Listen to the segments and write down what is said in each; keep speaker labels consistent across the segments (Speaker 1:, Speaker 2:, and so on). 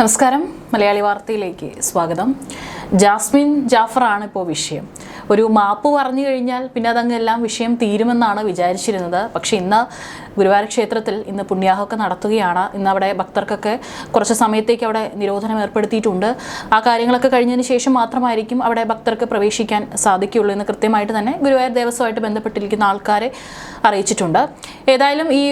Speaker 1: നമസ്കാരം. മലയാളി വാർത്തയിലേക്ക് സ്വാഗതം. ജാസ്മിൻ ജാഫറാണ് ഇപ്പോൾ വിഷയം. ഒരു മാപ്പ് പറഞ്ഞു കഴിഞ്ഞാൽ പിന്നെ അതങ്ങ് എല്ലാം വിഷയം തീരുമെന്നാണ് വിചാരിച്ചിരുന്നത്. പക്ഷേ ഇന്ന് ഗുരുവായൂർ ക്ഷേത്രത്തിൽ ഇന്ന് പുണ്യാഹമൊക്കെ നടത്തുകയാണ്. ഇന്ന് അവിടെ ഭക്തർക്കൊക്കെ കുറച്ച് സമയത്തേക്ക് അവിടെ നിരോധനം ഏർപ്പെടുത്തിയിട്ടുണ്ട്. ആ കാര്യങ്ങളൊക്കെ കഴിഞ്ഞതിന് ശേഷം മാത്രമായിരിക്കും അവിടെ ഭക്തർക്ക് പ്രവേശിക്കാൻ സാധിക്കുകയുള്ളൂ എന്ന് കൃത്യമായിട്ട് തന്നെ ഗുരുവായൂർ ദേവസ്വമായിട്ട് ബന്ധപ്പെട്ടിരിക്കുന്ന ആൾക്കാരെ അറിയിച്ചിട്ടുണ്ട്. ഏതായാലും ഈ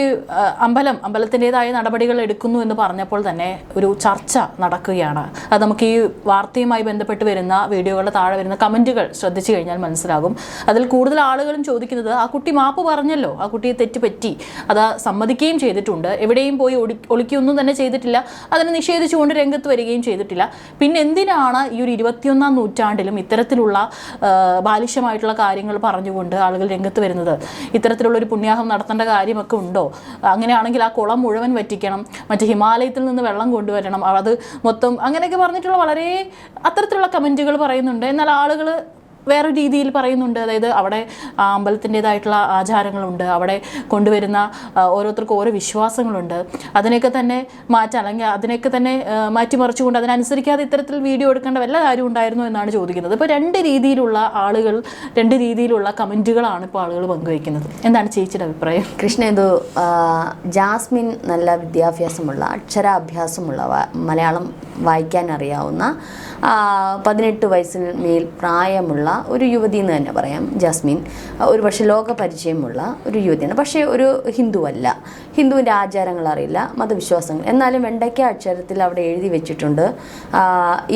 Speaker 1: അമ്പലം അമ്പലത്തിന്റെതായ നടപടികൾ എടുക്കുന്നു എന്ന് പറഞ്ഞപ്പോൾ തന്നെ ഒരു ചർച്ച നടക്കുകയാണ്. അത് നമുക്ക് ഈ വാർത്തയുമായി ബന്ധപ്പെട്ട് വരുന്ന വീഡിയോകളുടെ താഴെ വരുന്ന കമന്റുകൾ ശ്രദ്ധിച്ചു കഴിഞ്ഞാൽ മനസ്സിലാകും. അതിൽ കൂടുതൽ ആളുകളും ചോദിക്കുന്നത് ആ കുട്ടി മാപ്പ് പറഞ്ഞല്ലോ ആ കുട്ടിയെ തെറ്റ് പറ്റി അത് സമ്മതിക്കുകയും ചെയ്തിട്ടുണ്ട്. എവിടെയും പോയി ഒളി ഒളിക്കൊന്നും തന്നെ ചെയ്തിട്ടില്ല. അതിനെ നിഷേധിച്ചുകൊണ്ട് രംഗത്ത് വരികയും ചെയ്തിട്ടില്ല. പിന്നെ എന്തിനാണ് ഈ ഒരു ഇരുപത്തിയൊന്നാം നൂറ്റാണ്ടിലും ഇത്തരത്തിലുള്ള ബാലിഷ്യമായിട്ടുള്ള കാര്യങ്ങൾ പറഞ്ഞുകൊണ്ട് ആളുകൾ രംഗത്ത് വരുന്നത്? ഇത്തരത്തിലുള്ള ഒരു പുണ്യാഹം നടത്തേണ്ട കാര്യമൊക്കെ ഉണ്ടോ? അങ്ങനെയാണെങ്കിൽ ആ കുളം മുഴുവൻ വറ്റിക്കണം. മറ്റ് ഹിമാലയത്തിൽ നിന്ന് വെള്ളം കൊണ്ടുവരണം. അത് മൊത്തം അങ്ങനെയൊക്കെ പറഞ്ഞിട്ടുള്ള വളരെ അത്തരത്തിലുള്ള കമന്റുകൾ പറയുന്നുണ്ട്. എന്നാൽ ആളുകൾ വേറെ രീതിയിൽ പറയുന്നുണ്ട്. അതായത് അവിടെ അമ്പലത്തിന്റെതായിട്ടുള്ള ആചാരങ്ങളുണ്ട്. അവിടെ കൊണ്ടുവരുന്ന ഓരോരുത്തർക്കും ഓരോ വിശ്വാസങ്ങളുണ്ട്. അതിനെയൊക്കെ തന്നെ മാറ്റാൻ അല്ലെങ്കിൽ അതിനെയൊക്കെ തന്നെ മാറ്റിമറിച്ചുകൊണ്ട് അതിനനുസരിക്കാതെ ഇത്തരത്തിൽ വീഡിയോ എടുക്കേണ്ട വല്ല കാര്യം ഉണ്ടായിരുന്നു എന്നാണ് ചോദിക്കുന്നത്. ഇപ്പോൾ രണ്ട് രീതിയിലുള്ള ആളുകൾ രണ്ട് രീതിയിലുള്ള കമന്റുകളാണ് ഇപ്പോൾ ആളുകൾ പങ്കുവയ്ക്കുന്നത്. എന്താണ് ചേച്ചിയുടെ അഭിപ്രായം?
Speaker 2: കൃഷ്ണ ഇത് ജാസ്മിൻ നല്ല വിദ്യാഭ്യാസമുള്ള അക്ഷരാഭ്യാസമുള്ള മലയാളം വായിക്കാൻ അറിയാവുന്ന പതിനെട്ട് വയസ്സിന് മേൽ പ്രായമുള്ള ഒരു യുവതി എന്ന് തന്നെ പറയാം ജാസ്മിൻ. ഒരു പക്ഷേ ലോകപരിചയമുള്ള ഒരു യുവതിയാണ്. പക്ഷേ ഒരു ഹിന്ദുവല്ല ഹിന്ദുവിന്റെ ആചാരങ്ങൾ അറിയില്ല മതവിശ്വാസങ്ങൾ. എന്നാലും വെണ്ടയ്ക്ക അക്ഷരത്തിൽ അവിടെ എഴുതി വെച്ചിട്ടുണ്ട്.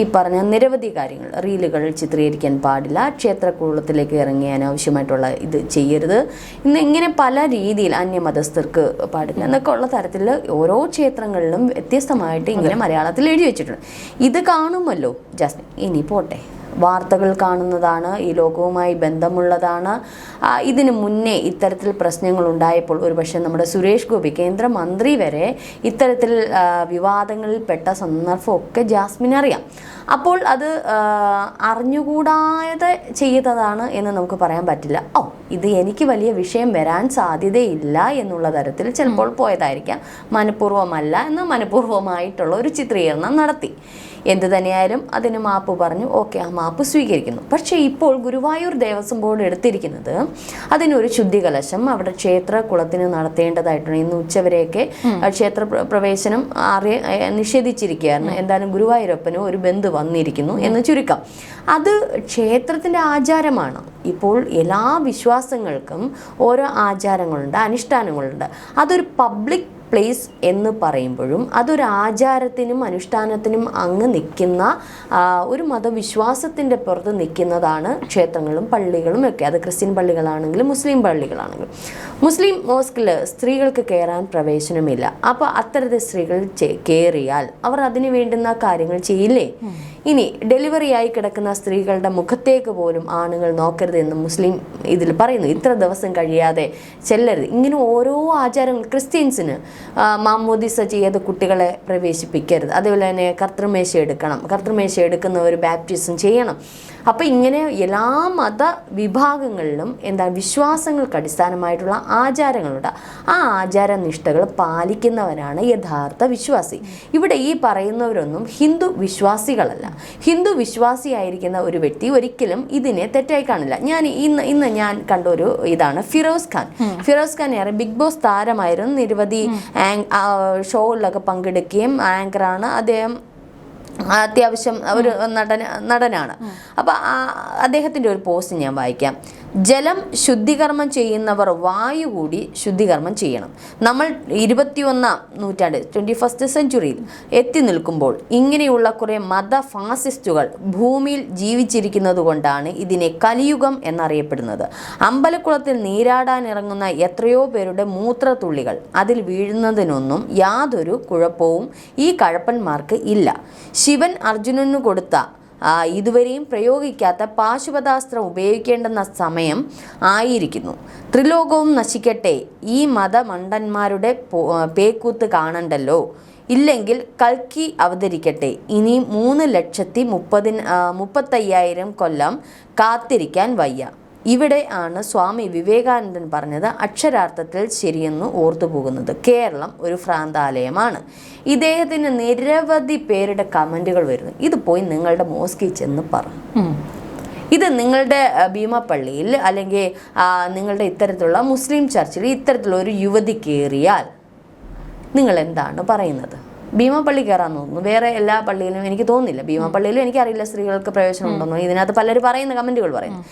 Speaker 2: ഈ പറഞ്ഞ നിരവധി കാര്യങ്ങൾ. റീലുകൾ ചിത്രീകരിക്കാൻ പാടില്ല ക്ഷേത്രക്കൂളത്തിലേക്ക് ഇറങ്ങി അനാവശ്യമായിട്ടുള്ള ഇത് ചെയ്യരുത്. ഇന്ന് ഇങ്ങനെ പല രീതിയിൽ അന്യമതസ്ഥർക്ക് പാടില്ല. എന്നൊക്കെ ഉള്ള തരത്തിൽ ഓരോ ക്ഷേത്രങ്ങളിലും വ്യത്യസ്തമായിട്ട് ഇങ്ങനെ മലയാളത്തിൽ എഴുതി വെച്ചിട്ടുണ്ട്. ഇത് കാണുമല്ലോ. ജാസ്മിൻ ഇനി പോട്ടെ. വാർത്തകൾ കാണുന്നതാണ് ഈ ലോകവുമായി ബന്ധമുള്ളതാണ്. ഇതിനു മുന്നേ ഇത്തരത്തിൽ പ്രശ്നങ്ങൾ ഉണ്ടായപ്പോൾ ഒരുപക്ഷെ നമ്മുടെ സുരേഷ് ഗോപി കേന്ദ്രമന്ത്രി വരെ ഇത്തരത്തിൽ വിവാദങ്ങളിൽ പെട്ട സന്ദർഭമൊക്കെ ജാസ്മിൻ അറിയാം. അപ്പോൾ അത് അറിഞ്ഞുകൂടാതെ ചെയ്തതാണ് എന്ന് നമുക്ക് പറയാൻ പറ്റില്ല. ഓ ഇത് എനിക്ക് വലിയ വിഷയം വരാൻ സാധ്യതയില്ല എന്നുള്ള തരത്തിൽ ചിലപ്പോൾ പോയതായിരിക്കാം. മനഃപൂർവമല്ല എന്ന് മനഃപൂർവമായിട്ടുള്ള ഒരു ചിത്രീകരണം നടത്തി. എന്ത് തന്നെയായാലും അതിന് മാപ്പ് പറഞ്ഞു ഓക്കെ ആ മാപ്പ് സ്വീകരിക്കുന്നു. പക്ഷേ ഇപ്പോൾ ഗുരുവായൂർ ദേവസ്വം ബോർഡ് എടുത്തിരിക്കുന്നത് അതിനൊരു ശുദ്ധികലശം അവിടെ ക്ഷേത്ര കുളത്തിന് നടത്തേണ്ടതായിട്ടുണ്ട്. ഇന്ന് ഉച്ചവരെയൊക്കെ ക്ഷേത്ര പ്ര- പ്രവേശനം ഏ, നിഷേധിച്ചിരിക്കുകയായിരുന്നു. എന്തായാലും ഗുരുവായൂരപ്പന് ഒരു ബന്ധു വന്നിരിക്കുന്നു എന്ന് ചുരുക്കം. അത് ക്ഷേത്രത്തിന്റെ ആചാരമാണ്. ഇപ്പോൾ എല്ലാ വിശ്വാസങ്ങൾക്കും ഓരോ ആചാരങ്ങളുണ്ട് അനുഷ്ഠാനങ്ങളുണ്ട്. അതൊരു പബ്ലിക് പ്ലേസ് എന്ന് പറയുമ്പോഴും അതൊരു ആചാരത്തിനും അനുഷ്ഠാനത്തിനും അങ്ങ് നിൽക്കുന്ന ഒരു മതവിശ്വാസത്തിന്റെ പുറത്ത് നിൽക്കുന്നതാണ് ക്ഷേത്രങ്ങളും പള്ളികളും ഒക്കെ. അത് ക്രിസ്ത്യൻ പള്ളികളാണെങ്കിലും മുസ്ലിം പള്ളികളാണെങ്കിലും. മുസ്ലിം മോസ്കിൽ സ്ത്രീകൾക്ക് കയറാൻ പ്രവേശനമില്ല. അപ്പോൾ അത്തരത്തിൽ സ്ത്രീകൾ കയറിയാൽ അവർ അതിന് വേണ്ടുന്ന കാര്യങ്ങൾ ചെയ്യില്ലേ? ഇനി ഡെലിവറി ആയി കിടക്കുന്ന സ്ത്രീകളുടെ മുഖത്തേക്ക് പോലും ആണുങ്ങൾ നോക്കരുത് എന്ന് മുസ്ലിം ഇതിൽ പറയുന്നു. ഇത്ര ദിവസം കഴിയാതെ ചെല്ലരുത്. ഇങ്ങനെ ഓരോ ആചാരങ്ങൾ ക്രിസ്ത്യൻസിന് മാമോദിസ ചെയ്ത് കുട്ടികളെ പ്രവേശിപ്പിക്കരുത്. അതുപോലെ തന്നെ കർത്തൃമേശ എടുക്കണം. കർത്തൃമേശ എടുക്കുന്നവർ ബാപ്റ്റിസം ചെയ്യണം. അപ്പോൾ ഇങ്ങനെ എല്ലാ മത വിഭാഗങ്ങളിലും എന്താ വിശ്വാസങ്ങൾക്ക് അടിസ്ഥാനമായിട്ടുള്ള ആചാരങ്ങളുണ്ട്. ആ ആചാരനിഷ്ഠകൾ പാലിക്കുന്നവരാണ് യഥാർത്ഥ വിശ്വാസി. ഇവിടെ ഈ പറയുന്നവരൊന്നും ഹിന്ദു വിശ്വാസികളല്ല. ഹിന്ദു വിശ്വാസിയായിരിക്കുന്ന ഒരു വ്യക്തി ഒരിക്കലും ഇതിനെ തെറ്റായി കാണില്ല. ഞാൻ ഇന്ന് ഇന്ന് ഞാൻ കണ്ട ഒരു ഇതാണ് ഫിറോസ് ഖാൻ. ഫിറോസ് ഖാൻ ഏറെ ബിഗ് ബോസ് താരമായിരുന്നു. നിരവധി ഷോകളിലൊക്കെ പങ്കെടുക്കുകയും ആങ്കറാണ് അദ്ദേഹം അത്യാവശ്യം ഒരു നടന നടനാണ്. അപ്പോൾ അദ്ദേഹത്തിന്റെ ഒരു പോസ്റ്റ് ഞാൻ വായിക്കാം. ജലം ശുദ്ധികർമ്മം ചെയ്യുന്നവർ വായു കൂടി ശുദ്ധികർമ്മം ചെയ്യണം. നമ്മൾ ഇരുപത്തിയൊന്നാം നൂറ്റാണ്ട് ട്വന്റി ഫസ്റ്റ് സെഞ്ചുറിയിൽ എത്തി നിൽക്കുമ്പോൾ ഇങ്ങനെയുള്ള കുറേ മത ഫാസിസ്റ്റുകൾ ഭൂമിയിൽ ജീവിച്ചിരിക്കുന്നത് കൊണ്ടാണ് ഇതിനെ കലിയുഗം എന്നറിയപ്പെടുന്നത്. അമ്പലക്കുളത്തിൽ നീരാടാൻ ഇറങ്ങുന്ന എത്രയോ പേരുടെ മൂത്രത്തുള്ളികൾ അതിൽ വീഴുന്നതിനൊന്നും യാതൊരു കുഴപ്പവും ഈ കഴപ്പന്മാർക്ക് ഇല്ല. ശിവൻ അർജുനന് കൊടുത്ത ഇതുവരെയും പ്രയോഗിക്കാത്ത പാശുപതാസ്ത്രം ഉപയോഗിക്കേണ്ടുന്ന സമയം ആയിരിക്കുന്നു. ത്രിലോകവും നശിക്കട്ടെ. ഈ മതമണ്ടന്മാരുടെ പേക്കൂത്ത് കാണണ്ടല്ലോ. ഇല്ലെങ്കിൽ കൽക്കി അവതരിക്കട്ടെ. ഇനി മൂന്ന് ലക്ഷത്തി മുപ്പതിന് മുപ്പത്തയ്യായിരം കൊല്ലം കാത്തിരിക്കാൻ വയ്യ. ഇവിടെ ആണ് സ്വാമി വിവേകാനന്ദൻ പറഞ്ഞത് അക്ഷരാർത്ഥത്തിൽ ശരിയെന്ന് ഓർത്തുപോകുന്നത്. കേരളം ഒരു ഭ്രാന്താലയമാണ്. ഇദ്ദേഹത്തിന് നിരവധി പേരുടെ കമന്റുകൾ വരുന്നു. ഇത് പോയി നിങ്ങളുടെ മോസ്കിൽ ചെന്ന് പറ. ഇത് നിങ്ങളുടെ ഭീമപ്പള്ളിയിൽ അല്ലെങ്കിൽ നിങ്ങളുടെ ഇത്തരത്തിലുള്ള മുസ്ലിം ചർച്ചിൽ ഇത്തരത്തിലുള്ള ഒരു യുവതി കയറിയാൽ നിങ്ങൾ എന്താണ് പറയുന്നത്? ഭീമപ്പള്ളി കയറാൻ തോന്നുന്നു. വേറെ എല്ലാ പള്ളിയിലും എനിക്ക് തോന്നുന്നില്ല ഭീമപ്പള്ളിയിലും എനിക്കറിയില്ല സ്ത്രീകൾക്ക് പ്രവേശനം ഉണ്ടെന്നോ. ഇതിനകത്ത് പലരും പറയുന്ന കമന്റുകൾ പറയുന്നു.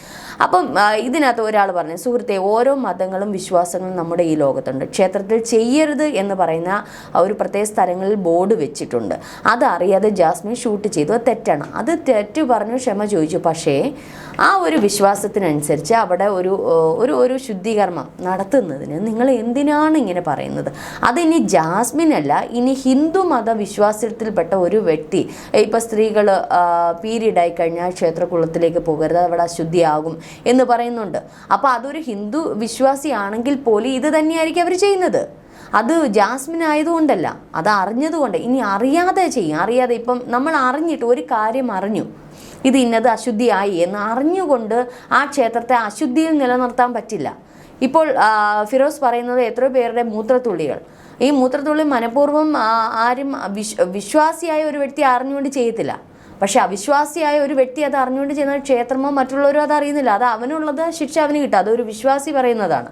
Speaker 2: അപ്പം ഇതിനകത്ത് ഒരാൾ പറഞ്ഞു സുഹൃത്തെ ഓരോ മതങ്ങളും വിശ്വാസങ്ങളും നമ്മുടെ ഈ ലോകത്തുണ്ട്. ക്ഷേത്രത്തിൽ ചെയ്യരുത് എന്ന് പറയുന്ന ഒരു പ്രത്യേക സ്ഥലങ്ങളിൽ ബോർഡ് വെച്ചിട്ടുണ്ട്. അതറിയാതെ ജാസ്മിൻ ഷൂട്ട് ചെയ്തു. അത് തെറ്റാണ്. അത് തെറ്റ് പറഞ്ഞു ക്ഷമ ചോദിച്ചു. പക്ഷേ ആ ഒരു വിശ്വാസത്തിനനുസരിച്ച് അവിടെ ഒരു ഒരു ഒരു ശുദ്ധീകരണം നടത്തുന്നതിന് നിങ്ങൾ എന്തിനാണ് ഇങ്ങനെ പറയുന്നത്? അതിനി ജാസ്മിൻ അല്ല ഇനി ഹിന്ദു മത വിശ്വാസത്തിൽപ്പെട്ട ഒരു വ്യക്തി ഇപ്പം സ്ത്രീകൾ പീരീഡ് ആയി കഴിഞ്ഞാൽ ക്ഷേത്രകുളത്തിലേക്ക് പോകരുത് അവിടെ അശുദ്ധിയാകും എന്ന് പറയുന്നുണ്ട്. അപ്പോൾ അതൊരു ഹിന്ദു വിശ്വാസിയാണെങ്കിൽ പോലും ഇത് തന്നെയായിരിക്കും അവർ ചെയ്യുന്നത്. അത് ജാസ്മിൻ ആയതുകൊണ്ടല്ല അത് അറിഞ്ഞതുകൊണ്ട്. ഇനി അറിയാതെ ചെയ്യും. അറിയാതെ ഇപ്പം നമ്മൾ അറിഞ്ഞിട്ട് ഒരു കാര്യം അറിഞ്ഞു. ഇത് ഇന്നത് അശുദ്ധിയായി എന്ന് അറിഞ്ഞുകൊണ്ട് ആ ക്ഷേത്രത്തെ അശുദ്ധിയിൽ നിലനിർത്താൻ പറ്റില്ല. ഇപ്പോൾ ഫിറോസ് പറയുന്നത് എത്രയോ പേരുടെ മൂത്രത്തുള്ളികൾ. ഈ മൂത്രത്തുള്ളി മനഃപൂർവം ആരും വിശ്വ വിശ്വാസിയായ ഒരു വ്യക്തി അറിഞ്ഞുകൊണ്ട് ചെയ്യത്തില്ല. പക്ഷെ അവിശ്വാസിയായ ഒരു വ്യക്തി അത് അറിഞ്ഞുകൊണ്ട് ചെയ്യുന്ന ക്ഷേത്രമോ മറ്റുള്ളവരോ അത് അറിയുന്നില്ല. അത് അവനുള്ളത് ശിക്ഷ അവന് കിട്ടും. അതൊരു വിശ്വാസി പറയുന്നതാണ്.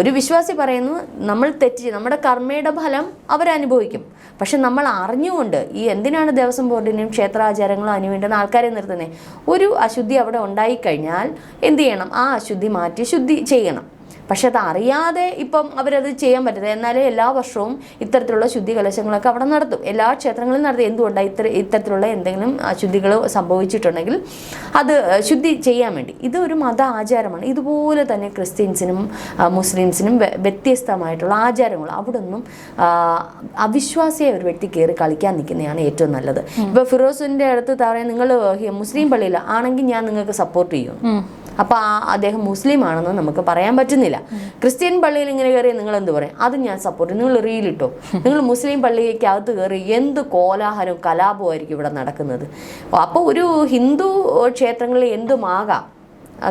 Speaker 2: ഒരു വിശ്വാസി പറയുന്നു നമ്മൾ തെറ്റ് നമ്മുടെ കർമ്മയുടെ ഫലം അവരനുഭവിക്കും പക്ഷെ നമ്മൾ അറിഞ്ഞുകൊണ്ട് ഈ എന്തിനാണ് ദേവസ്വം ബോർഡിനെയും ക്ഷേത്രാചാരങ്ങളും അനുവേണ്ടുന്ന ആൾക്കാരെ നിർത്തുന്നത് ഒരു അശുദ്ധി അവിടെ ഉണ്ടായിക്കഴിഞ്ഞാൽ എന്ത് ചെയ്യണം? ആ അശുദ്ധി മാറ്റി ശുദ്ധി ചെയ്യണം. പക്ഷെ അത് അറിയാതെ ഇപ്പം അവരത് ചെയ്യാൻ പറ്റില്ല എന്നാലേ എല്ലാ വർഷവും ഇത്തരത്തിലുള്ള ശുദ്ധി കലശങ്ങളൊക്കെ അവിടെ നടത്തും. എല്ലാ ക്ഷേത്രങ്ങളിലും നടത്തും എന്തുകൊണ്ടാണ് ഇത്തര ഇത്തരത്തിലുള്ള എന്തെങ്കിലും അശുദ്ധികൾ സംഭവിച്ചിട്ടുണ്ടെങ്കിൽ അത് ശുദ്ധി ചെയ്യാൻ വേണ്ടി. ഇത് ഒരു മത ആചാരമാണ്. ഇതുപോലെ തന്നെ ക്രിസ്ത്യൻസിനും മുസ്ലിംസിനും വ്യ- വ്യത്യസ്തമായിട്ടുള്ള ആചാരങ്ങൾ അവിടെ ഒന്നും ആ, അവിശ്വാസിയായ ഒരു വ്യക്തി കയറി കളിക്കാൻ നിൽക്കുന്നതാണ് ഏറ്റവും നല്ലത്. ഇപ്പോൾ ഫിറോസിന്റെ അടുത്ത് പറയാൻ നിങ്ങൾ മുസ്ലിം പള്ളിയില്ല ആണെങ്കിൽ ഞാൻ നിങ്ങൾക്ക് സപ്പോർട്ട് ചെയ്യും. അപ്പോൾ ആ അദ്ദേഹം മുസ്ലിം ആണെന്ന് നമുക്ക് പറയാൻ പറ്റുന്നില്ല. ക്രിസ്ത്യൻ പള്ളിയിൽ ഇങ്ങനെ കയറി നിങ്ങൾ എന്ത് പറയും? അത് ഞാൻ സപ്പോർട്ട് നിങ്ങൾ റീലിട്ടോ നിങ്ങൾ മുസ്ലിം പള്ളിക്കകത്ത് കയറി എന്ത് കോലാഹലവും കലാപവും ഇവിടെ നടക്കുന്നത്? അപ്പോൾ ഒരു ഹിന്ദു ക്ഷേത്രങ്ങളിൽ എന്തുമാകാം?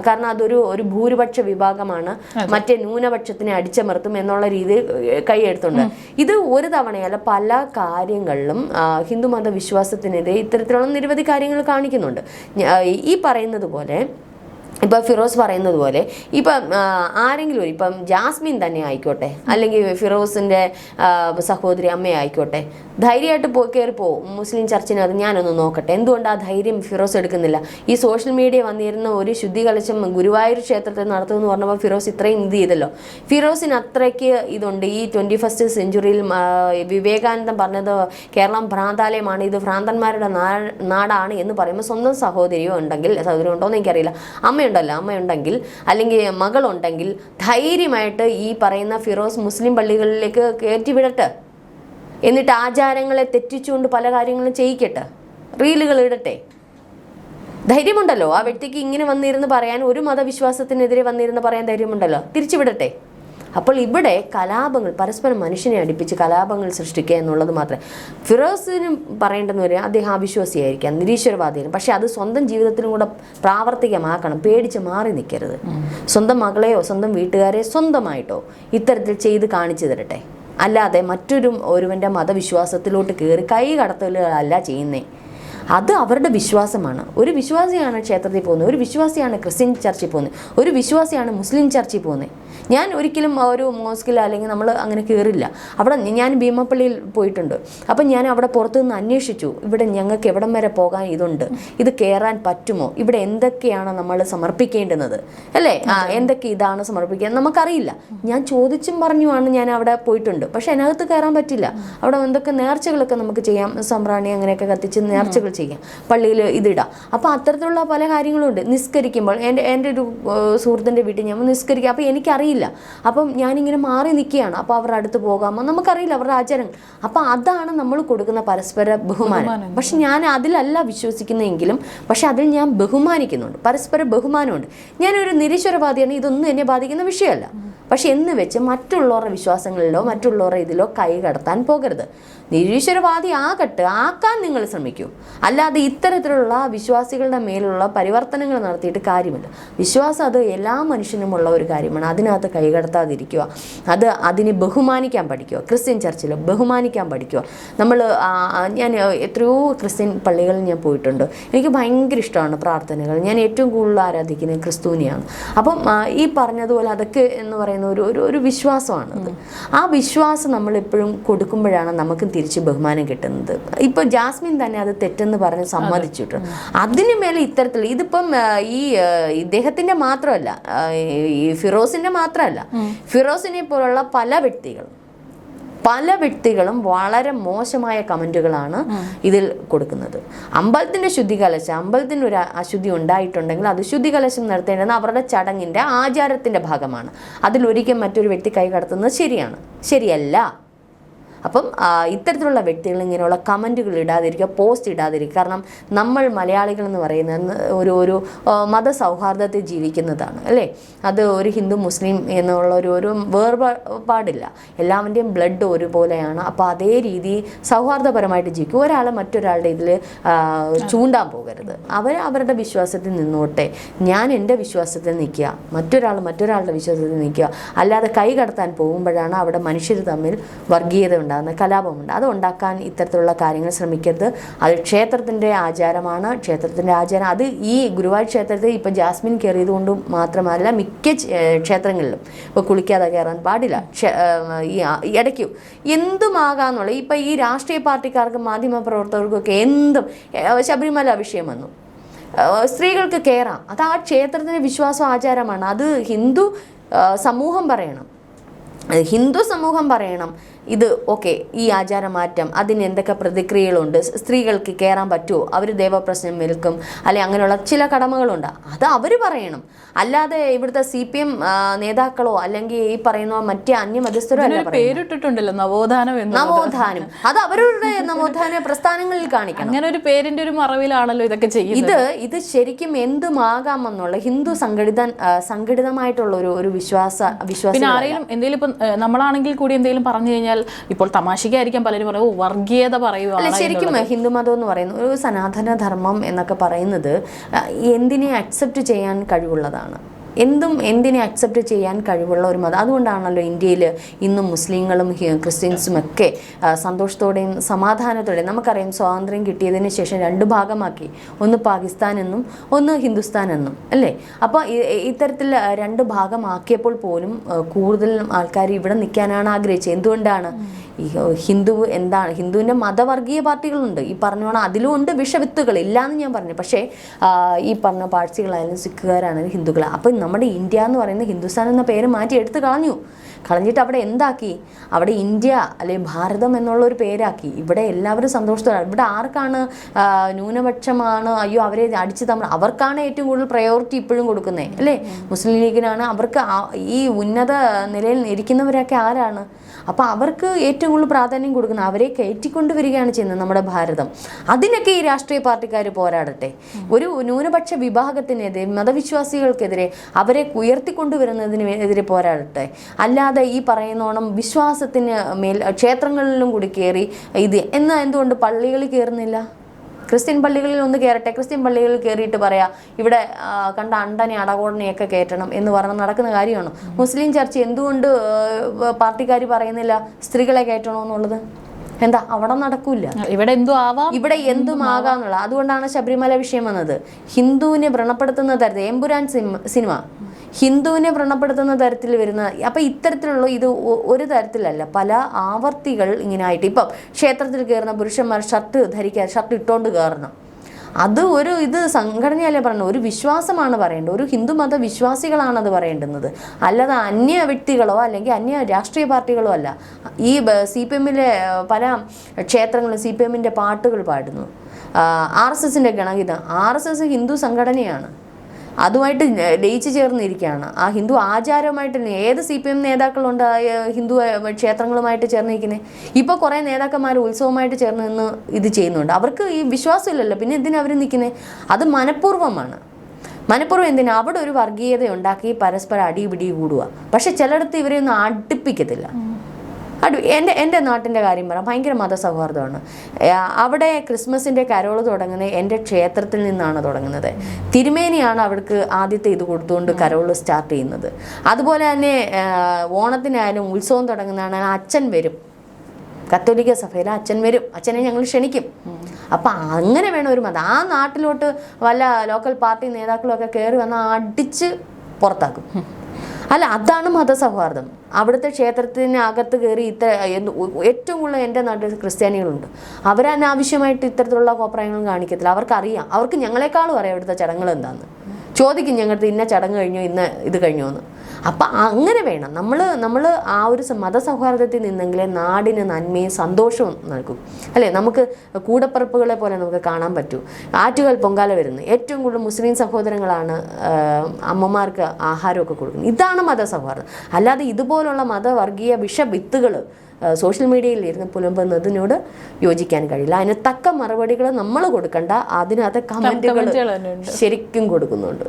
Speaker 2: കാരണം അതൊരു ഒരു ഭൂരിപക്ഷ വിഭാഗമാണ്. മറ്റേ ന്യൂനപക്ഷത്തിനെ അടിച്ചമർത്തും എന്നുള്ള രീതിയിൽ കൈയെടുത്തുണ്ട് ഇത് ഒരു തവണയല്ല പല കാര്യങ്ങളിലും ഹിന്ദുമത വിശ്വാസത്തിനെതിരെ ഇത്തരത്തിലുള്ള നിരവധി കാര്യങ്ങൾ കാണിക്കുന്നുണ്ട്. ഈ പറയുന്നത് പോലെ ഇപ്പം ഫിറോസ് പറയുന്നത് പോലെ ഇപ്പം ആരെങ്കിലും ഇപ്പം ജാസ്മിൻ തന്നെ ആയിക്കോട്ടെ അല്ലെങ്കിൽ ഫിറോസിന്റെ സഹോദരി അമ്മ ആയിക്കോട്ടെ ധൈര്യമായിട്ട് പോ കയറി പോകും മുസ്ലിം അത് ഞാനൊന്ന് നോക്കട്ടെ. എന്തുകൊണ്ട് ആ ധൈര്യം ഫിറോസ് എടുക്കുന്നില്ല? ഈ സോഷ്യൽ മീഡിയ വന്നിരുന്ന ഒരു ശുദ്ധി കലശം ഗുരുവായൂർ ക്ഷേത്രത്തിൽ നടത്തുമെന്ന് പറഞ്ഞപ്പോൾ ഫിറോസ് ഇത്രയും ഇത് ചെയ്തല്ലോ. ഫിറോസിന് അത്രയ്ക്ക് ഇതുണ്ട്. ഈ ട്വന്റി ഫസ്റ്റ് സെഞ്ചുറിയിൽ വിവേകാനന്ദം പറഞ്ഞത് കേരളം ഭ്രാന്താലയമാണ് ഇത് ഭ്രാന്തന്മാരുടെ നാടാണ് എന്ന് പറയുമ്പോൾ സ്വന്തം സഹോദരിയോ ഉണ്ടെങ്കിൽ സഹോദരി ഉണ്ടോ എന്ന് എനിക്കറിയില്ല അമ്മയുണ്ടല്ലോ അമ്മയുണ്ടെങ്കിൽ അല്ലെങ്കിൽ മകളുണ്ടെങ്കിൽ ധൈര്യമായിട്ട് ഈ പറയുന്ന ഫിറോസ് മുസ്ലിം പള്ളികളിലേക്ക് കയറ്റിവിടട്ടെ എന്നിട്ട് ആചാരങ്ങളെ തെറ്റിച്ചുകൊണ്ട് പല കാര്യങ്ങളും ചെയ്യിക്കട്ടെ. റീലുകൾ ഇടട്ടെ. ധൈര്യമുണ്ടല്ലോ. ആ വ്യക്തിക്ക് ഇങ്ങനെ വന്നിരുന്ന് പറയാൻ ഒരു മതവിശ്വാസത്തിനെതിരെ വന്നിരുന്ന് പറയാൻ ധൈര്യമുണ്ടല്ലോ. തിരിച്ചുവിടട്ടെ. അപ്പോൾ ഇവിടെ കലാപങ്ങൾ പരസ്പരം മനുഷ്യനെ അടുപ്പിച്ച് കലാപങ്ങൾ സൃഷ്ടിക്കുക എന്നുള്ളത് മാത്രമേ. ഫിറോസിന് പറയേണ്ടെന്ന് പറയാം അദ്ദേഹം അവിശ്വാസിയായിരിക്കാം നിരീശ്വരവാദിയാണ് പക്ഷെ അത് സ്വന്തം ജീവിതത്തിലും കൂടെ പ്രാവർത്തികമാക്കണം പേടിച്ച് മാറി നിൽക്കരുത്. സ്വന്തം മകളെയോ സ്വന്തം വീട്ടുകാരെയോ സ്വന്തമായിട്ടോ ഇത്തരത്തിൽ ചെയ്ത് കാണിച്ചു തരട്ടെ. അല്ലാതെ മറ്റൊരു ഒരുവന്റെ മതവിശ്വാസത്തിലോട്ട് കയറി കൈ കടത്തലുകളല്ല ചെയ്യുന്നേ. അത് അവരുടെ വിശ്വാസമാണ്. ഒരു വിശ്വാസിയാണ് ക്ഷേത്രത്തിൽ പോകുന്നത്. ഒരു വിശ്വാസിയാണ് ക്രിസ്ത്യൻ ചർച്ചിൽ പോകുന്നത്. ഒരു വിശ്വാസിയാണ് മുസ്ലിം ചർച്ചിൽ പോകുന്നത്. ഞാൻ ഒരിക്കലും ഒരു മോസ്കിൽ അല്ലെങ്കിൽ നമ്മൾ അങ്ങനെ കയറില്ല അവിടെ ഞാൻ ഭീമപ്പള്ളിയിൽ പോയിട്ടുണ്ട്. അപ്പം ഞാൻ അവിടെ പുറത്തുനിന്ന് അന്വേഷിച്ചു. ഇവിടെ ഞങ്ങൾക്ക് എവിടം വരെ പോകാൻ ഇതുണ്ട്. ഇത് കയറാൻ പറ്റുമോ? ഇവിടെ എന്തൊക്കെയാണ് നമ്മൾ സമർപ്പിക്കേണ്ടുന്നത്? അല്ലേ? എന്തൊക്കെ ഇതാണ് സമർപ്പിക്കുക നമുക്കറിയില്ല. ഞാൻ ചോദിച്ചും പറഞ്ഞുമാണ് ഞാൻ അവിടെ പോയിട്ടുണ്ട്. പക്ഷേ അതിനകത്ത് കയറാൻ പറ്റില്ല. അവിടെ എന്തൊക്കെ നേർച്ചകളൊക്കെ നമുക്ക് ചെയ്യാം? സംബ്രാണി അങ്ങനെയൊക്കെ കത്തിച്ച് നേർച്ചകൾ ചെയ്യാം. പള്ളിയിൽ ഇതിടാം അപ്പോൾ അത്തരത്തിലുള്ള പല കാര്യങ്ങളുണ്ട്. നിസ്കരിക്കുമ്പോൾ എന്റെ എന്റെ ഒരു സുഹൃത്തിന്റെ വീട്ടിൽ ഞാൻ നിസ്കരിക്കുക അപ്പോൾ എനിക്കറിയില്ല. അപ്പം ഞാനിങ്ങനെ മാറി നിൽക്കുകയാണ്. അപ്പോൾ അവരുടെ അടുത്ത് പോകാമോ? നമുക്കറിയില്ല അവരുടെ ആചാരങ്ങൾ. അപ്പോൾ അതാണ് നമ്മൾ കൊടുക്കുന്ന പരസ്പര ബഹുമാനം. പക്ഷെ ഞാൻ അതിലല്ല വിശ്വസിക്കുന്നതെങ്കിലും പക്ഷെ അതിൽ ഞാൻ ബഹുമാനിക്കുന്നുണ്ട്. പരസ്പര ബഹുമാനമുണ്ട്. ഞാനൊരു നിരീശ്വരവാദിയാണ്. ഇതൊന്നും എന്നെ ബാധിക്കുന്ന വിഷയമല്ല. പക്ഷെ എന്ന് വെച്ച് മറ്റുള്ളവരുടെ വിശ്വാസങ്ങളിലോ മറ്റുള്ളവരുടെ ഇതിലോ കൈ കടത്താൻ പോകരുത്. നിരീശ്വരവാദി ആകട്ടെ. ആക്കാൻ നിങ്ങൾ ശ്രമിക്കൂ. അല്ലാതെ ഇത്തരത്തിലുള്ള വിശ്വാസികളുടെ മേലുള്ള പരിവർത്തനങ്ങൾ നടത്തിയിട്ട് കാര്യമില്ല. വിശ്വാസം അത് എല്ലാ മനുഷ്യനുമുള്ള ഒരു കാര്യമാണ്. അതിനകത്ത് കൈകടത്താതിരിക്കുക. അത് അതിനെ ബഹുമാനിക്കാൻ പഠിക്കുക. ക്രിസ്ത്യൻ ചർച്ചിൽ ബഹുമാനിക്കാൻ പഠിക്കുക. നമ്മൾ ഞാൻ എത്രയോ ക്രിസ്ത്യൻ പള്ളികളിൽ ഞാൻ പോയിട്ടുണ്ട്. എനിക്ക് ഭയങ്കര ഇഷ്ടമാണ് പ്രാർത്ഥനകൾ. ഞാൻ ഏറ്റവും കൂടുതൽ ആരാധിക്കുന്നത് ക്രിസ്തുവിനെയാണ്. അപ്പം ഈ പറഞ്ഞതുപോലെ അതൊക്കെ എന്ന് പറയുന്ന ഒരു ഒരു ഒരു വിശ്വാസമാണത് ആ വിശ്വാസം നമ്മൾ എപ്പോഴും കൊടുക്കുമ്പോഴാണ് നമുക്ക് തിരിച്ച് ബഹുമാനം കിട്ടുന്നത്. ഇപ്പോൾ ജാസ്മിൻ തന്നെ അത് തെറ്റെന്ന് പറഞ്ഞ് സമ്മതിച്ചിട്ടു. അതിനു മേലെ ഇത്തരത്തിൽ ഇതിപ്പം ഈ ഇദ്ദേഹത്തിന്റെ മാത്രമല്ല ഈ ഫിറോസിന്റെ മാത്രമല്ല ഫിറോസിനെ പോലുള്ള പല വ്യക്തികളും പല വ്യക്തികളും വളരെ മോശമായ കമന്റുകളാണ് ഇതിൽ കൊടുക്കുന്നത്. അമ്പലത്തിന്റെ ശുദ്ധി കലശം അമ്പലത്തിന് ഒരു അശുദ്ധി ഉണ്ടായിട്ടുണ്ടെങ്കിൽ അത് ശുദ്ധി കലശം നടത്തേണ്ടത് അവരുടെ ചടങ്ങിന്റെ ആചാരത്തിന്റെ ഭാഗമാണ്. അതിലൊരിക്കൽ മറ്റൊരു വ്യക്തി കൈ കടത്തുന്നത് ശരിയാണ്. ശരിയല്ല. അപ്പം ഇത്തരത്തിലുള്ള വ്യക്തികൾ ഇങ്ങനെയുള്ള കമന്റുകൾ ഇടാതിരിക്കുക പോസ്റ്റ് ഇടാതിരിക്കുക. കാരണം നമ്മൾ മലയാളികൾ എന്ന് പറയുന്നത് ഒരു ഒരു മത സൗഹാർദ്ദത്തിൽ ജീവിക്കുന്നതാണ് അല്ലേ? അത് ഒരു ഹിന്ദു മുസ്ലിം എന്നുള്ള ഒരു ഒരു വേർപാടില്ല എല്ലാവരുടെയും ബ്ലഡ് ഒരുപോലെയാണ്. അപ്പോൾ അതേ രീതി സൗഹാർദ്ദപരമായിട്ട് ജീവിക്കും. ഒരാളെ മറ്റൊരാളുടെ ഇതിൽ ചൂണ്ടാൻ പോകരുത്. അവർ അവരുടെ വിശ്വാസത്തിൽ നിന്നോട്ടെ. ഞാൻ എന്റെ വിശ്വാസത്തിൽ നിൽക്കുക. മറ്റൊരാൾ മറ്റൊരാളുടെ വിശ്വാസത്തിൽ നിൽക്കുക. അല്ലാതെ കൈ കടത്താൻ പോകുമ്പോഴാണ് അവിടെ മനുഷ്യർ തമ്മിൽ വർഗീയത ഉണ്ടാകുന്നത് കലാപമുണ്ട്. അത് ഉണ്ടാക്കാൻ ഇത്തരത്തിലുള്ള കാര്യങ്ങൾ ശ്രമിക്കരുത്. അത് ക്ഷേത്രത്തിന്റെ ആചാരമാണ്. ക്ഷേത്രത്തിന്റെ ആചാരം അത് ഈ ഗുരുവായൂർ ക്ഷേത്രത്തിൽ ഇപ്പോൾ ജാസ്മിൻ കയറിയത് കൊണ്ട് മാത്രമല്ല മിക്ക ക്ഷേത്രങ്ങളിലും ഇപ്പോൾ കുളിക്കാതെ കയറാൻ പാടില്ല. ഈ ഇടയ്ക്ക് എന്തുമാകാന്നുള്ളത് ഇപ്പം ഈ രാഷ്ട്രീയ പാർട്ടിക്കാർക്കും മാധ്യമപ്രവർത്തകർക്കും പ്രവർത്തകർക്കൊക്കെ എന്തും ശബരിമല വിഷയം വന്നു. സ്ത്രീകൾക്ക് കയറാം. അത് ആ ക്ഷേത്രത്തിന്റെ വിശ്വാസം ആചാരമാണ്. അത് ഹിന്ദു സമൂഹം പറയണം. ഹിന്ദു സമൂഹം പറയണം. ഇത് ഓക്കെ ഈ ആചാരമാറ്റം അതിന് എന്തൊക്കെ പ്രതിക്രിയകളുണ്ട് സ്ത്രീകൾക്ക് കയറാൻ പറ്റുമോ അവർ ദേവപ്രശ്നം വിൽക്കും അല്ലെ അങ്ങനെയുള്ള ചില കടമകളുണ്ട്. അത് അവർ പറയണം. അല്ലാതെ ഇവിടുത്തെ സി പി എം നേതാക്കളോ അല്ലെങ്കിൽ ഈ പറയുന്ന മറ്റേ
Speaker 1: അന്യമധ്യസ്ഥരോ പേരിട്ടിട്ടുണ്ടല്ലോ നവോത്ഥാനം
Speaker 2: നവോത്ഥാനം. അത് അവരുടെ നവോത്ഥാന പ്രസ്ഥാനങ്ങളിൽ കാണിക്കണം.
Speaker 1: അങ്ങനെ ഒരു പേരിന്റെ ഒരു മറവിലാണല്ലോ ഇതൊക്കെ ചെയ്യുന്നത്.
Speaker 2: ഇത് ഇത് ശരിക്കും എന്തുമാകാമെന്നുള്ള ഹിന്ദു സംഘടിത സംഘടിതമായിട്ടുള്ള ഒരു ഒരു വിശ്വാസ വിശ്വാസം
Speaker 1: ആരെങ്കിലും എന്തെങ്കിലും ഇപ്പം നമ്മളാണെങ്കിൽ കൂടി എന്തെങ്കിലും പറഞ്ഞു കഴിഞ്ഞാൽ ഇപ്പോൾ തമാശയ്ക്കായിരിക്കാം പലരും പറയും "ഓ, വർഗീയത
Speaker 2: അല്ല
Speaker 1: ശരിക്കും
Speaker 2: ശരിക്കും ഹിന്ദുമതം എന്ന് പറയുന്നത് ഒരു സനാതന ധർമ്മം എന്നൊക്കെ പറയുന്നത് എന്തിനെ അക്സെപ്റ്റ് ചെയ്യാൻ കഴിവുള്ളതാണ്? എന്തും എന്തിനെ അക്സെപ്റ്റ് ചെയ്യാൻ കഴിവുള്ള ഒരു മതം അതുകൊണ്ടാണല്ലോ ഇന്ത്യയിൽ ഇന്നും മുസ്ലിങ്ങളും ക്രിസ്ത്യൻസും ഒക്കെ സന്തോഷത്തോടെയും സമാധാനത്തോടെയും നമുക്കറിയാം സ്വാതന്ത്ര്യം കിട്ടിയതിന് ശേഷം രണ്ട് ഭാഗമാക്കി. ഒന്ന് പാകിസ്ഥാൻ എന്നും ഒന്ന് ഹിന്ദുസ്ഥാൻ എന്നും അല്ലേ? അപ്പോൾ ഇത്തരത്തിൽ രണ്ട് ഭാഗമാക്കിയപ്പോൾ പോലും കൂടുതൽ ആൾക്കാർ ഇവിടെ നിൽക്കാനാണ് ആഗ്രഹിച്ചത്. എന്തുകൊണ്ടാണ് ഈ ഹിന്ദു എന്താണ്? ഹിന്ദുവിന്റെ മതവർഗീയ പാർട്ടികളുണ്ട്. ഈ പറഞ്ഞോണം അതിലും ഉണ്ട് വിഷവിത്തുകൾ ഇല്ലാന്ന് ഞാൻ പറഞ്ഞു. പക്ഷേ ഈ പറഞ്ഞ പാഴ്സികളായാലും സിഖുകാരാണെങ്കിലും ഹിന്ദുക്കൾ അപ്പം നമ്മുടെ ഇന്ത്യ എന്ന് പറയുന്ന ഹിന്ദുസ്ഥാൻ എന്ന പേര് മാറ്റി എടുത്തു കളഞ്ഞു. കളഞ്ഞിട്ട് അവിടെ എന്താക്കി? അവിടെ ഇന്ത്യ അല്ലെ ഭാരതം എന്നുള്ള ഒരു പേരാക്കി. ഇവിടെ എല്ലാവരും സന്തോഷത്തോടെ. ഇവിടെ ആർക്കാണ് ന്യൂനപക്ഷമാണ്? അയ്യോ അവരെ അടിച്ചു തമ്മിൽ അവർക്കാണ് ഏറ്റവും കൂടുതൽ പ്രയോറിറ്റി ഇപ്പോഴും കൊടുക്കുന്നത് അല്ലേ? മുസ്ലിം ലീഗിനാണ് അവർക്ക് ഈ ഉന്നത നിലയിൽ ഇരിക്കുന്നവരൊക്കെ ആരാണ്? അപ്പോൾ അവർക്ക് ഏറ്റവും കൂടുതൽ പ്രാധാന്യം കൊടുക്കുന്നത് അവരെ കയറ്റിക്കൊണ്ട് വരികയാണ് ചെയ്യുന്നത് നമ്മുടെ ഭാരതം. അതിനൊക്കെ ഈ രാഷ്ട്രീയ പാർട്ടിക്കാർ പോരാടട്ടെ. ഒരു ന്യൂനപക്ഷ വിഭാഗത്തിനെതിരെ മതവിശ്വാസികൾക്കെതിരെ അവരെ ഉയർത്തിക്കൊണ്ടുവരുന്നതിന് എതിരെ പോരാടട്ടെ. അല്ലാതെ ഈ പറയുന്നോണം വിശ്വാസത്തിന് മേൽ ക്ഷേത്രങ്ങളിലും കൂടി കയറി ഇത് എന്നാൽ എന്തുകൊണ്ട് പള്ളികളിൽ കയറുന്നില്ല ക്രിസ്ത്യൻ പള്ളികളിൽ ഒന്ന് കയറട്ടെ ക്രിസ്ത്യൻ പള്ളികളിൽ കയറിയിട്ട് പറയാം ഇവിടെ കണ്ട അണ്ടനെ അടകോടനെയൊക്കെ കയറ്റണം എന്ന് പറഞ്ഞ് നടക്കുന്ന കാര്യമാണ്? മുസ്ലിം ചർച്ച് എന്തുകൊണ്ട് പാർട്ടിക്കാർ പറയുന്നില്ല സ്ത്രീകളെ കയറ്റണമെന്നുള്ളത് എന്താ അവിടെ നടക്കൂല.
Speaker 1: ഇവിടെ എന്തും ആവാം.
Speaker 2: ഇവിടെ എന്തും ആകാന്നുള്ള അതുകൊണ്ടാണ് ശബരിമല വിഷയം വന്നത്. ഹിന്ദുവിനെ വ്രണപ്പെടുത്തുന്ന തരത്തിൽ എമ്പുരാൻ സിനിമ സിനിമ. ഹിന്ദുവിനെ വ്രണപ്പെടുത്തുന്ന തരത്തിൽ വരുന്ന അപ്പം ഇത്തരത്തിലുള്ള ഇത് ഒരു തരത്തിലല്ല. പല ആവർത്തികൾ ഇങ്ങനെ ആയിട്ട് ഇപ്പം ക്ഷേത്രത്തിൽ കയറുന്ന പുരുഷന്മാർ ഷർട്ട് ധരിക്കാൻ ഷർട്ട് ഇട്ടുകൊണ്ട് കയറണം അത് ഒരു ഇത് സംഘടനയല്ലേ പറയുന്നത്. ഒരു വിശ്വാസമാണ് പറയേണ്ടത്. ഒരു ഹിന്ദുമത വിശ്വാസികളാണ് അത് പറയേണ്ടുന്നത്. അല്ലാതെ അന്യ വ്യക്തികളോ അല്ലെങ്കിൽ അന്യ രാഷ്ട്രീയ പാർട്ടികളോ അല്ല. ഈ സി പി എമ്മിലെ പല ക്ഷേത്രങ്ങളും സി പി എമ്മിന്റെ പാട്ടുകൾ പാടുന്നു. ആർ എസ് എസിന്റെ ഗണഗീതം. ആർ എസ് എസ് ഹിന്ദു സംഘടനയാണ്. അതുമായിട്ട് ലയിച്ചു ചേർന്നിരിക്കുകയാണ്. ആ ഹിന്ദു ആചാരമായിട്ട് ഏത് സി പി എം നേതാക്കളുണ്ട് ഹിന്ദു ക്ഷേത്രങ്ങളുമായിട്ട് ചേർന്നിരിക്കുന്നത് ഇപ്പോൾ കുറേ നേതാക്കന്മാർ ഉത്സവമായിട്ട് ചേർന്ന് നിന്ന് ഇത് ചെയ്യുന്നുണ്ട്. അവർക്ക് ഈ വിശ്വാസമില്ലല്ലോ. പിന്നെ എന്തിനാ അവർ നിൽക്കുന്നത് അത് മനഃപൂർവമാണ്. മനഃപൂർവം എന്തിനാ? അവിടെ ഒരു വർഗീയത ഉണ്ടാക്കി പരസ്പരം അടിപിടി കൂടുക. പക്ഷെ ചിലയിടത്ത് ഇവരെയൊന്നും അടുപ്പിക്കത്തില്ല. അടു എന്റെ എന്റെ നാട്ടിന്റെ കാര്യം പറയാം. ഭയങ്കര മതസൗഹാർദ്ദമാണ്. അവിടെ ക്രിസ്മസിന്റെ കരോൾ തുടങ്ങുന്നത് എന്റെ ക്ഷേത്രത്തിൽ നിന്നാണ് തുടങ്ങുന്നത്. തിരുമേനിയാണ് അവർക്ക് ആദ്യത്തെ ഇത് കൊടുത്തുകൊണ്ട് കരോൾ സ്റ്റാർട്ട് ചെയ്യുന്നത്. അതുപോലെ തന്നെ ഓണത്തിനായാലും ഉത്സവം തുടങ്ങുന്നതാണ് അച്ഛൻ വരും. കത്തോലിക്ക സഭയിൽ അച്ഛൻ വരും. അച്ഛനെ ഞങ്ങൾ ക്ഷണിക്കും. അപ്പം അങ്ങനെ വേണം ഒരു മതം. ആ നാട്ടിലോട്ട് വല്ല ലോക്കൽ പാർട്ടി നേതാക്കളൊക്കെ കയറി വന്നാൽ അടിച്ച് പുറത്താക്കും. അല്ല അതാണ് മതസൗഹാർദ്ദം. അവിടുത്തെ ക്ഷേത്രത്തിന് അകത്ത് കയറി ഇത്ര ഏറ്റവും കൂടുതൽ എന്റെ നാട്ടിൽ ക്രിസ്ത്യാനികളുണ്ട്. അവരനാവശ്യമായിട്ട് ഇത്തരത്തിലുള്ള അഭിപ്രായങ്ങളും കാണിക്കത്തില്ല. അവർക്കറിയാം. അവർക്ക് ഞങ്ങളെക്കാളും അറിയാം ഇവിടുത്തെ ചടങ്ങുകൾ എന്താണെന്ന് ചോദിക്കും ഞങ്ങളുടെ ഇന്ന ചടങ്ങ് കഴിഞ്ഞോ? ഇന്ന ഇത് കഴിഞ്ഞോ? എന്ന്. അപ്പം അങ്ങനെ വേണം. നമ്മൾ നമ്മൾ ആ ഒരു മതസൗഹാർദ്ദത്തിൽ നിന്നെങ്കിലേ നാടിന് നന്മയും സന്തോഷവും നൽകും. അല്ലേ? നമുക്ക് കൂടപ്പറപ്പുകളെ പോലെ നമുക്ക് കാണാൻ പറ്റൂ. ആറ്റുകൾ പൊങ്കാല വരുന്നു. ഏറ്റവും കൂടുതൽ മുസ്ലിം സഹോദരങ്ങളാണ് അമ്മമാർക്ക് ആഹാരമൊക്കെ കൊടുക്കുന്നത്. ഇതാണ് മതസൗഹാർദ്ദം. അല്ലാതെ ഇതുപോലുള്ള മതവർഗീയ വിഷവിത്തുകൾ സോഷ്യൽ മീഡിയയിൽ ഇരുന്ന് പുലമ്പുന്നതിനോട് യോജിക്കാൻ കഴിയില്ല. അതിന് തക്ക മറുപടികൾ നമ്മൾ കൊടുക്കണ്ട. അതിനകത്ത്
Speaker 1: കമന്റുകൾ കമന്റുകൾ
Speaker 2: ശരിക്കും കൊടുക്കുന്നുണ്ട്.